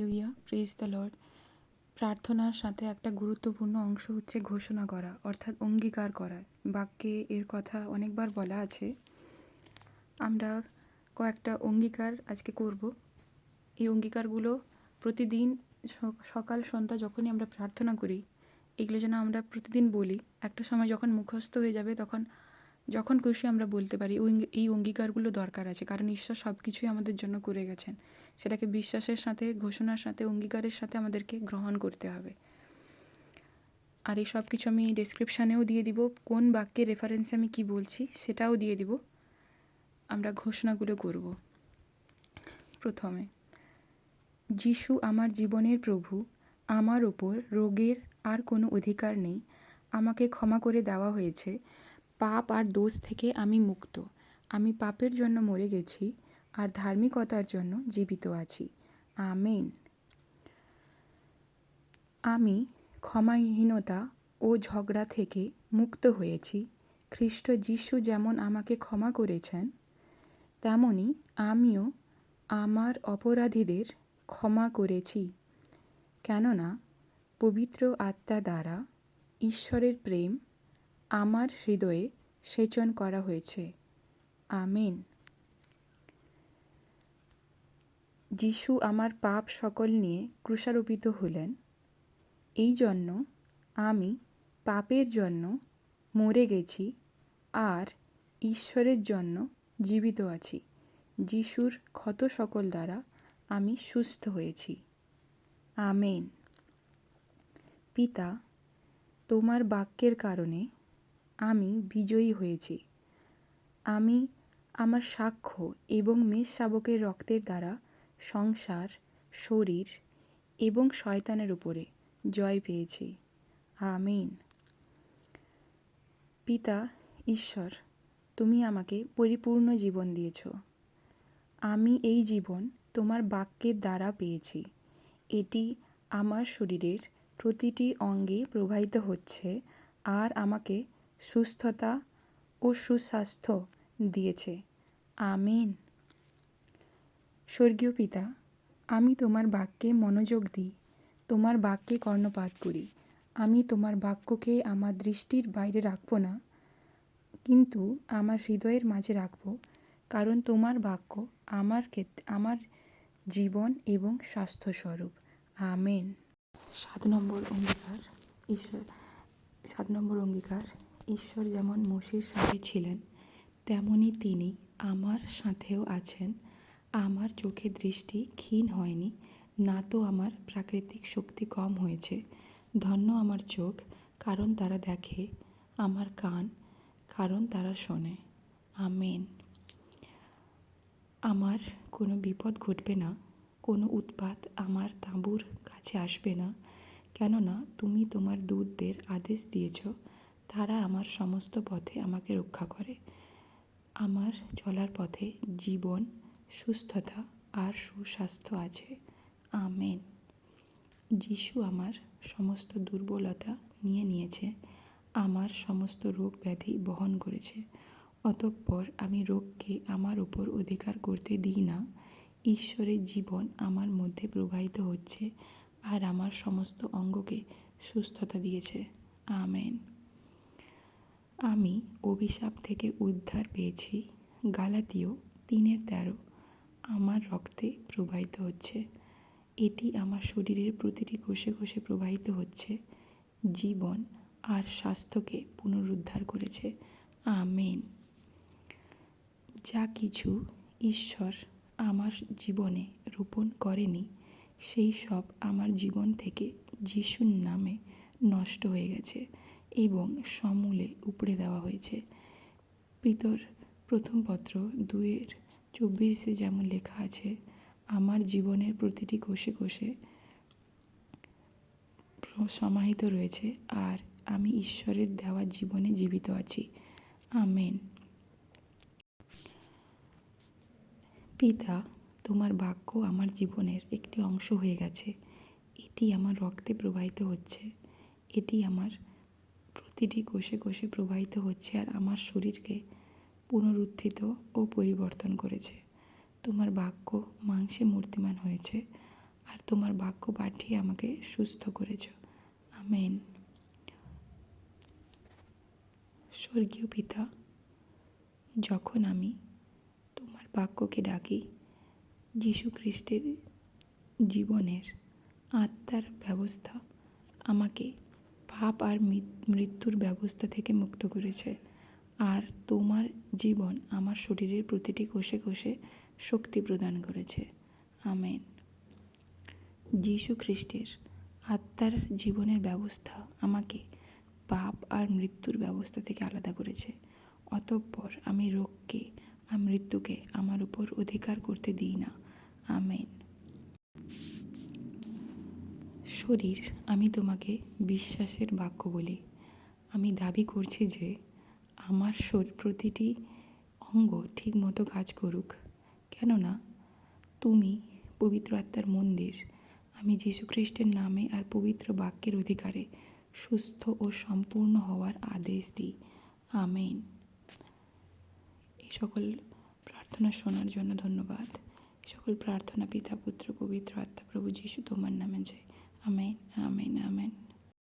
লুইয়া praise the Lord প্রার্থনার সাথে একটা গুরুত্বপূর্ণ অংশ হচ্ছে ঘোষণা করা, অর্থাৎ অঙ্গীকার করা। বাক্যে এর কথা অনেকবার বলা আছে। আমরা কয়েকটা অঙ্গীকার আজকে করব। এই অঙ্গীকারগুলো প্রতিদিন সকাল, সন্ধ্যা যখনই আমরা প্রার্থনা করি, এগুলো যেন আমরা প্রতিদিন বলি। একটা সময় যখন মুখস্থ হয়ে যাবে, তখন, যখন খুশি আমরা বলতে পারি, এই অঙ্গীকারগুলো দরকার আছে, কারণ ঈশ্বর সব কিছুই আমাদের জন্য করে গেছেন। সেটাকে বিশ্বাসের সাথে, ঘোষণার সাথে, অঙ্গীকারের সাথে আমাদেরকে গ্রহণ করতে হবে। আর এই সব কিছু আমি ডেসক্রিপশানেও দিয়ে দিব, কোন বাক্যের রেফারেন্সে আমি কি বলছি সেটাও দিয়ে দিব। আমরা ঘোষণাগুলো করব। প্রথমে, যিশু আমার জীবনের প্রভু, আমার ওপর রোগের আর কোনো অধিকার নেই। আমাকে ক্ষমা করে দেওয়া হয়েছে। পাপ আর দোষ থেকে আমি মুক্ত। আমি পাপের জন্য মরে গেছি। আর ধার্মিকতার জন্য জীবিত আছি। আমেন। আমি ক্ষমাহীনতা ও ঝগড়া থেকে মুক্ত হয়েছি। খ্রিস্ট যিশু যেমন আমাকে ক্ষমা করেছেন, তেমনি আমিও আমার অপরাধীদের ক্ষমা করেছি। কেননা পবিত্র আত্মা দ্বারা ঈশ্বরের প্রেম আমার হৃদয়ে সেচন করা হয়েছে। আমেন। যিশু আমার পাপ সকল নিয়ে ক্রুশারোপিত হলেন, এই জন্য আমি পাপের জন্য মরে গেছি আর ঈশ্বরের জন্য জীবিত আছি, যিশুর ক্ষত সকল দ্বারা আমি সুস্থ হয়েছি। আমেন। পিতা, তোমার বাক্যের কারণে আমি বিজয়ী হয়েছি। আমি আমার সাক্ষ্য এবং মেষ শাবকের রক্তের দ্বারা সংসার, শরীর এবং শয়তানের উপরে জয় পেয়েছি। আমিন। পিতা, ঈশ্বর, তুমি আমাকে পরিপূর্ণ জীবন দিয়েছ। আমি এই জীবন তোমার বাক্যের দ্বারা পেয়েছি। এটি আমার শরীরের প্রতিটি অঙ্গে প্রবাহিত হচ্ছে আর আমাকে সুস্থতা ও সুস্বাস্থ্য দিয়েছে। আমিন। স্বর্গীয় পিতা, আমি তোমার বাক্যে মনোযোগ দিই, তোমার বাক্যে কর্ণপাত করি। আমি তোমার বাক্যকে আমার দৃষ্টির বাইরে রাখব না, কিন্তু আমার হৃদয়ের মাঝে রাখব, কারণ তোমার বাক্য আমার ক্ষেত্রে আমার জীবন এবং স্বাস্থ্যস্বরূপ। আমেন। সাত নম্বর অঙ্গীকার, ঈশ্বর, সাত নম্বর অঙ্গীকার, ঈশ্বর যেমন মোশির সাথে ছিলেন, তেমনি তিনি আমার সাথেও আছেন। আমার চোখের দৃষ্টি ক্ষীণ হয়নি, না তো আমার প্রাকৃতিক শক্তি কম হয়েছে। ধন্য আমার চোখ, কারণ তারা দেখে, আমার কান, কারণ তারা শোনে। আমেন। আমার কোনো বিপদ ঘটবে না, কোনো উৎপাত আমার তাঁবুর কাছে আসবে না, কেননা তুমি তোমার দূতদের আদেশ দিয়েছ, তারা আমার সমস্ত পথে আমাকে রক্ষা করে। আমার চলার পথে জীবন সুস্থতা আর সুস্বাস্থ্য আছে। আমেন। যিশু আমার সমস্ত দুর্বলতা নিয়ে নিয়েছে, আমার সমস্ত রোগ ব্যাধি বহন করেছে। অতঃপর আমি রোগকে আমার উপর অধিকার করতে দিই না। ঈশ্বরের জীবন আমার মধ্যে প্রবাহিত হচ্ছে আর আমার সমস্ত অঙ্গকে সুস্থতা দিয়েছে। আমেন। আমি অভিশাপ থেকে উদ্ধার পেয়েছি। গালাতীয় তিনের তেরো আমার রক্তে প্রবাহিত হচ্ছে। এটি আমার শরীরের প্রতিটি কোষে কোষে প্রবাহিত হচ্ছে। জীবন আর স্বাস্থ্যকে পুনরুদ্ধার করেছে। আমেন। যা কিছু ঈশ্বর আমার জীবনে রোপণ করেনি, সেই সব আমার জীবন থেকে যিশুর নামে নষ্ট হয়ে গেছে এবং সমূলে উপড়ে দেওয়া হয়েছে। পিতর প্রথম পত্র দুয়ের চব্বিশে যেমন লেখা আছে, আমার জীবনের প্রতিটি কোষে কোষে সমাহিত রয়েছে আর আমি ঈশ্বরের দেওয়া জীবনে জীবিত আছি। আমেন। পিতা, তোমার বাক্য আমার জীবনের একটি অংশ হয়ে গেছে। এটি আমার রক্তে প্রবাহিত হচ্ছে। এটি আমার প্রতিটি কোষে কোষে প্রবাহিত হচ্ছে আর আমার শরীরকে পুনরুত্থিত ও পরিবর্তন করেছে। তোমার বাক্য মাংসে মূর্তিমান হয়েছে আর তোমার বাক্য পাঠিয়ে আমাকে সুস্থ করেছ। আমেন। স্বর্গীয় পিতা, যখন আমি তোমার বাক্যকে ডাকি, যীশু খ্রিস্টের জীবনের আত্মার ব্যবস্থা আমাকে পাপ আর মৃত্যুর ব্যবস্থা থেকে মুক্ত করেছে। আর তোমার জীবন আমার শরীরের প্রতিটি কোষে কোষে শক্তি প্রদান করেছে। আমেন। যীশু খ্রিস্টের আত্মার জীবনের ব্যবস্থা আমাকে পাপ আর মৃত্যুর ব্যবস্থা থেকে আলাদা করেছে। অতঃপর আমি রোগকে আর মৃত্যুকে আমার উপর অধিকার করতে দিই না। আমেন। শরীর আমি তোমাকে বিশ্বাসের বাক্য বলি। আমি দাবি করছি যে আমার প্রতিটি অঙ্গ ঠিকমতো কাজ করুক। কেননা, তুমি পবিত্র আত্মার মন্দির, আমি যীশুখ্রিস্টের নামে আর পবিত্র বাক্যের অধিকারে সুস্থ ও সম্পূর্ণ হওয়ার আদেশ দিই। আমেন। এই সকল প্রার্থনা শোনার জন্য ধন্যবাদ। সকল প্রার্থনা পিতা, পুত্র, পবিত্র আত্মা, প্রভু যীশু তোমার নামে যায় আমেন আমেন আমেন।